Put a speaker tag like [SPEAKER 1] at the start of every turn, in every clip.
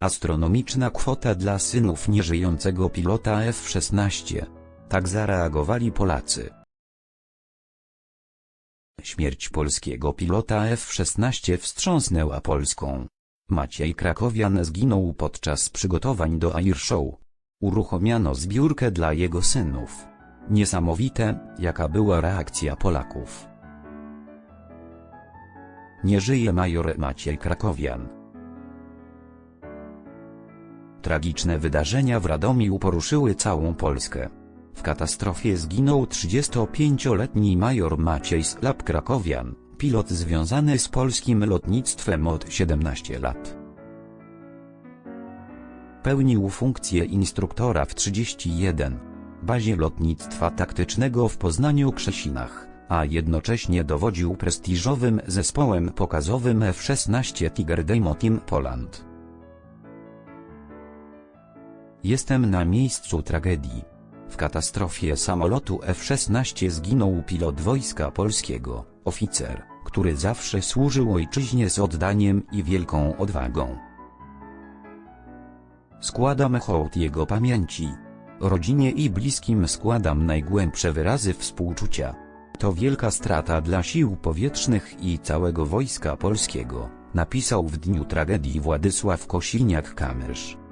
[SPEAKER 1] Astronomiczna kwota dla synów nieżyjącego pilota F-16. Tak zareagowali Polacy. Śmierć polskiego pilota F-16 wstrząsnęła Polską. Maciej Krakowian zginął podczas przygotowań do Air Show. Uruchomiono zbiórkę dla jego synów. Niesamowite, jaka była reakcja Polaków. Nie żyje major Maciej Krakowian. Tragiczne wydarzenia w Radomiu poruszyły całą Polskę. W katastrofie zginął 35-letni major Maciej Slap Krakowian, pilot związany z polskim lotnictwem od 17 lat. Pełnił funkcję instruktora w 31 bazie lotnictwa taktycznego w Poznaniu Krzesinach, a jednocześnie dowodził prestiżowym zespołem pokazowym F-16 Tiger Demo Team Poland. Jestem na miejscu tragedii. W katastrofie samolotu F-16 zginął pilot Wojska Polskiego, oficer, który zawsze służył ojczyźnie z oddaniem i wielką odwagą. Składam hołd jego pamięci. Rodzinie i bliskim składam najgłębsze wyrazy współczucia. To wielka strata dla sił powietrznych i całego Wojska Polskiego, napisał w dniu tragedii Władysław Kosiniak-Kamysz.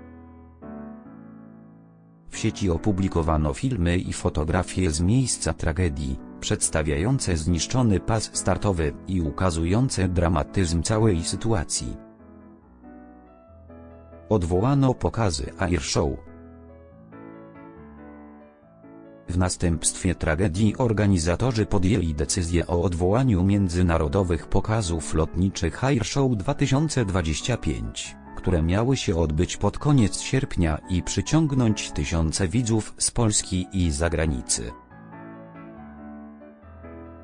[SPEAKER 1] Sieci opublikowano filmy i fotografie z miejsca tragedii, przedstawiające zniszczony pas startowy i ukazujące dramatyzm całej sytuacji. Odwołano pokazy Air Show. W następstwie tragedii organizatorzy podjęli decyzję o odwołaniu międzynarodowych pokazów lotniczych Air Show 2025 które miały się odbyć pod koniec sierpnia i przyciągnąć tysiące widzów z Polski i zagranicy.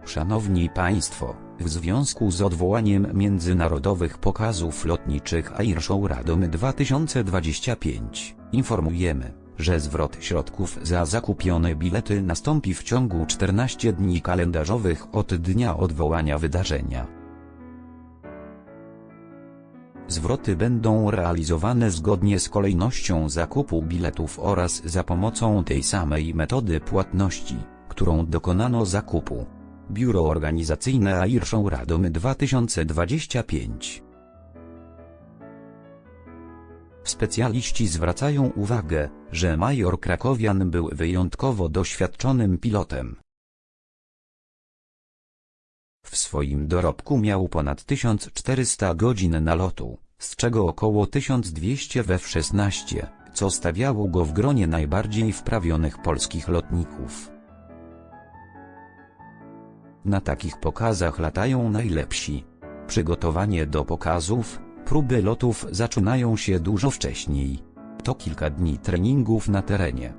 [SPEAKER 1] Szanowni Państwo, w związku z odwołaniem międzynarodowych pokazów lotniczych Airshow Radom 2025, informujemy, że zwrot środków za zakupione bilety nastąpi w ciągu 14 dni kalendarzowych od dnia odwołania wydarzenia. Zwroty będą realizowane zgodnie z kolejnością zakupu biletów oraz za pomocą tej samej metody płatności, którą dokonano zakupu. Biuro Organizacyjne Airshow Radom 2025 Specjaliści zwracają uwagę, że major Krakowian był wyjątkowo doświadczonym pilotem. W swoim dorobku miał ponad 1400 godzin nalotu, z czego około 1200 we F-16, co stawiało go w gronie najbardziej wprawionych polskich lotników. Na takich pokazach latają najlepsi. Przygotowanie do pokazów, próby lotów zaczynają się dużo wcześniej. To kilka dni treningów na terenie.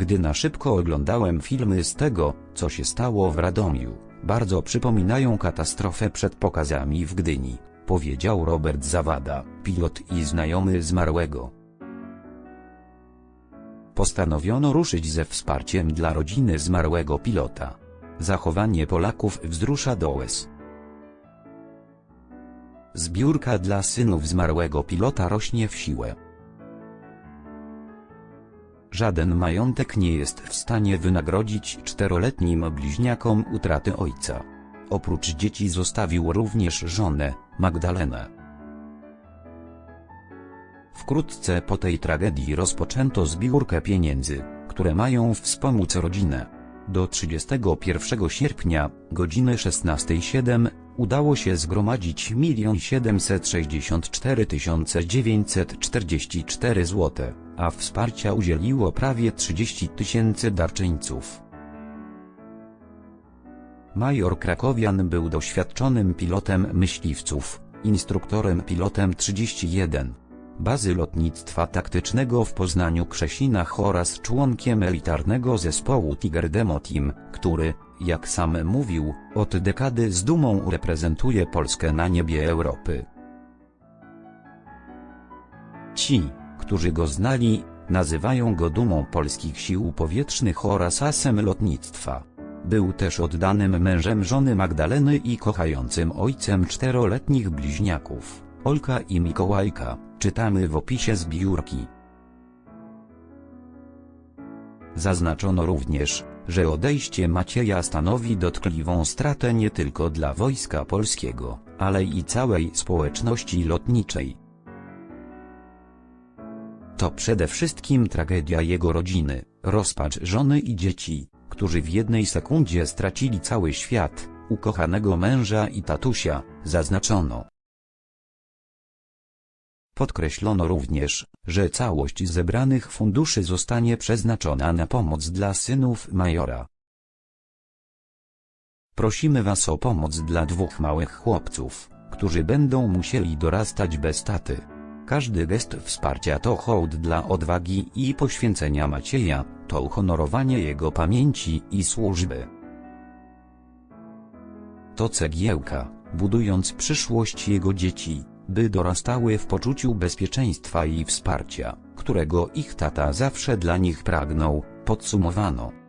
[SPEAKER 1] Gdy na szybko oglądałem filmy z tego, co się stało w Radomiu, bardzo przypominają katastrofę przed pokazami w Gdyni, powiedział Robert Zawada, pilot i znajomy zmarłego. Postanowiono ruszyć ze wsparciem dla rodziny zmarłego pilota. Zachowanie Polaków wzrusza do łez. Zbiórka dla synów zmarłego pilota rośnie w siłę. Żaden majątek nie jest w stanie wynagrodzić czteroletnim bliźniakom utraty ojca. Oprócz dzieci zostawił również żonę, Magdalenę. Wkrótce po tej tragedii rozpoczęto zbiórkę pieniędzy, które mają wspomóc rodzinę. Do 31 sierpnia, godziny 16.07, udało się zgromadzić 1 764 944 zł, a wsparcia udzieliło prawie 30 tysięcy darczyńców. Major Krakowian był doświadczonym pilotem myśliwców, instruktorem pilotem 31 bazy lotnictwa taktycznego w Poznaniu Krzesinach oraz członkiem elitarnego zespołu Tiger Demo Team, który, jak sam mówił, od dekady z dumą reprezentuje Polskę na niebie Europy. Ci, którzy go znali, nazywają go dumą polskich sił powietrznych oraz asem lotnictwa. Był też oddanym mężem żony Magdaleny i kochającym ojcem czteroletnich bliźniaków Olka i Mikołajka, czytamy w opisie zbiórki. Zaznaczono również, że odejście Macieja stanowi dotkliwą stratę nie tylko dla Wojska Polskiego, ale i całej społeczności lotniczej. To przede wszystkim tragedia jego rodziny, rozpacz żony i dzieci, którzy w jednej sekundzie stracili cały świat, ukochanego męża i tatusia, zaznaczono. Podkreślono również, że całość zebranych funduszy zostanie przeznaczona na pomoc dla synów majora. Prosimy Was o pomoc dla dwóch małych chłopców, którzy będą musieli dorastać bez taty. Każdy gest wsparcia to hołd dla odwagi i poświęcenia Macieja, to uhonorowanie jego pamięci i służby. To cegiełka, budując przyszłość jego dzieci, by dorastały w poczuciu bezpieczeństwa i wsparcia, którego ich tata zawsze dla nich pragnął, podsumowano.